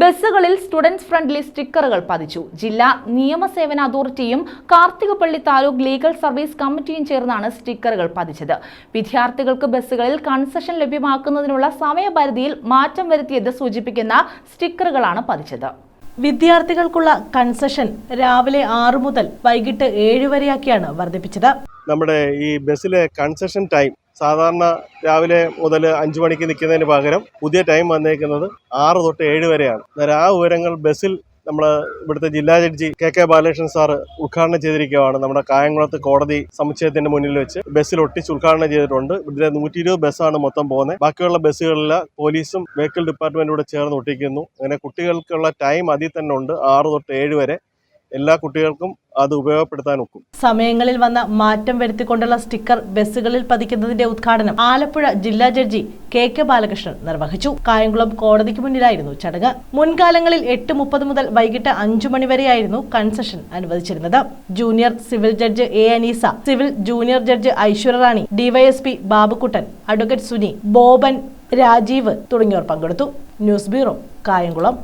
ബസ്സുകളിൽ students friendly സ്റ്റിക്കറുകൾ പതിച്ചു. ജില്ലാ നിയമസേവന അതോറിറ്റിയും കാർത്തികപ്പള്ളി താലൂക്ക് ലീഗൽ സർവീസ് കമ്മിറ്റിയും ചേർന്നാണ് സ്റ്റിക്കറുകൾ പതിച്ചത്. വിദ്യാർത്ഥികൾക്ക് ബസ്സുകളിൽ കൺസെഷൻ ലഭ്യമാക്കുന്നതിനുള്ള സമയപരിധിയിൽ മാറ്റം വരുത്തിയത് സൂചിപ്പിക്കുന്ന സ്റ്റിക്കറുകളാണ് പതിച്ചത്. വിദ്യാർത്ഥികൾക്കുള്ള കൺസെഷൻ രാവിലെ ആറു മുതൽ വൈകിട്ട് ഏഴ് വരെയാക്കിയാണ് വർദ്ധിപ്പിച്ചത്. നമ്മുടെ ഈ ബസ്സിലെ കൺസെഷൻ ടൈം സാധാരണ രാവിലെ മുതൽ അഞ്ച് മണിക്ക് നിൽക്കുന്നതിന് പകരം പുതിയ ടൈം വന്നേക്കുന്നത് ആറ് തൊട്ട് ഏഴ് വരെയാണ്. അന്നേരം ആ വിവരങ്ങൾ ബസ്സിൽ നമ്മൾ ഇവിടുത്തെ ജില്ലാ judge K K Balakrishnan sir ഉദ്ഘാടനം ചെയ്തിരിക്കുകയാണ്. നമ്മുടെ കായംകുളത്ത് കോടതി സമുച്ചയത്തിന്റെ മുന്നിൽ വെച്ച് ബസ്സിൽ ഒട്ടിച്ച് ഉദ്ഘാടനം ചെയ്തിട്ടുണ്ട്. ഇതിലെ നൂറ്റി ഇരുപത് ബസ്സാണ് മൊത്തം പോകുന്നത്. ബാക്കിയുള്ള ബസ്സുകളിൽ പോലീസും വെഹിക്കിൾ ഡിപ്പാർട്ട്മെന്റും കൂടെ ചേർന്ന് ഒട്ടിക്കുന്നു. അങ്ങനെ കുട്ടികൾക്കുള്ള ടൈം അതിൽ തന്നെ ഉണ്ട്. ആറ് തൊട്ട് ഏഴ് വരെ. എല്ലാ കുട്ടികൾക്കും അത് ഉപയോഗപ്പെടുത്താൻ ഒക്കും. സമയങ്ങളിൽ വന്ന മാറ്റം വരുത്തിക്കൊണ്ടുള്ള സ്റ്റിക്കർ ബസ്സുകളിൽ പതിക്കുന്നതിന്റെ ഉദ്ഘാടനം ആലപ്പുഴ ജില്ലാ ജഡ്ജി കെ കെ ബാലകൃഷ്ണൻ നിർവഹിച്ചു. കായംകുളം കോടതിക്ക് മുന്നിലായിരുന്നു ചടങ്ങ്. മുൻകാലങ്ങളിൽ എട്ട് മുപ്പത് മുതൽ വൈകിട്ട് അഞ്ചു മണിവരെയായിരുന്നു concession അനുവദിച്ചിരുന്നത്. Junior civil judge A Aneesa civil junior judge Aishwaryarani DYSP Babukuttan advocate Suni Boban Rajeev തുടങ്ങിയവർ പങ്കെടുത്തു. News bureau Kayamkulam.